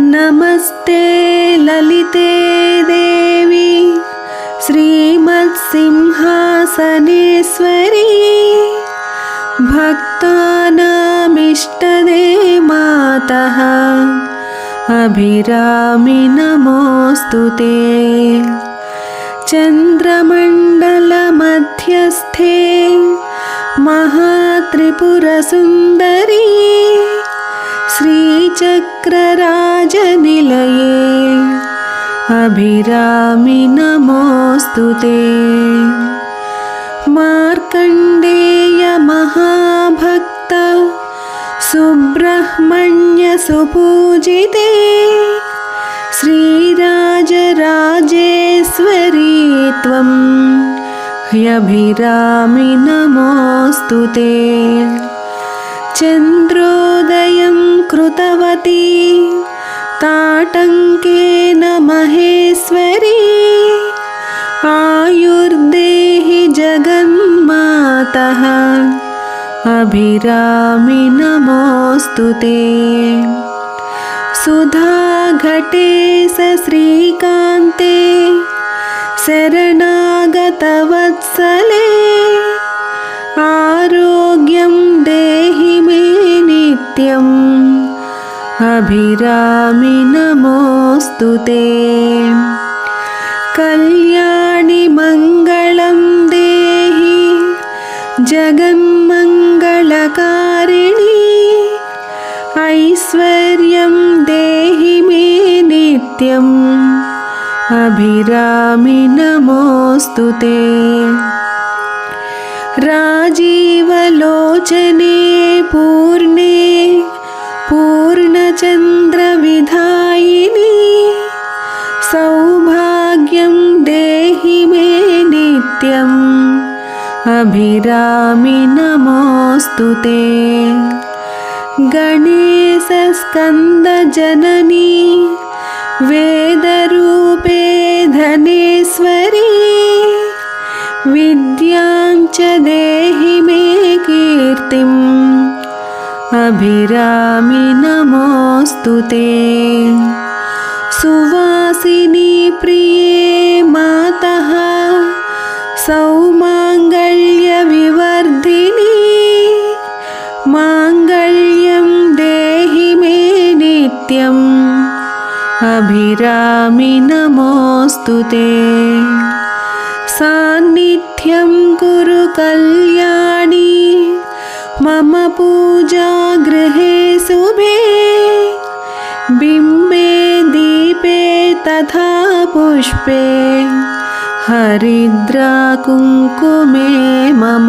नमस्ते ललिते देवी श्रीमत्सिंहासनेश्वरी। भक्तानामिष्टदे मातः अभिरामि नमोऽस्तु ते। चन्द्रमण्डलमध्यस्थे महात्रिपुरसुन्दरी श्रीचक्रराजनिलये। अभिरामि नमोऽस्तु ते। मार्कण्डेयमहाभक्त सुब्रह्मण्यसुपूजिते श्रीराजराजेश्वरी त्वं। ह्यभिरामि नमोऽस्तु ते। चन्द्रोदयं कृतवती। ताटङ्केन महेश्वरी। आयुर्देहि जगन्मातः। अभिरामि नमोऽस्तु ते। सुधाघटे श्रीकान्ते। शरणागतवत्सले। आरोग्यं देहि मे नित्यम् अभिरामि नमोऽस्तु ते। कल्याणि मङ्गलं देहि जगन्मङ्गलकारिणी ऐश्वर्यं देहि मे नित्यम्। अभिरामि नमोऽस्तु ते। राजीवलोचने पूर्णे सौभाग्यं देहि मे नित्यम्। अभिरामि नमोऽस्तु ते। गणेशस्कन्दजननी वेदरूपे धनेश्वरी विद्यां च देहि मे कीर्तिम्। अभिरामि नमोऽस्तु ते सुवासिनी प्रिये मातः सौमाङ्गल्यविवर्धिनी माङ्गल्यं देहि मे नित्यम् अभिरामि नमोऽस्तु ते। सान्निध्यं कुरु कल्याणी पुष्पे हरिद्रा कुङ्कुमे मम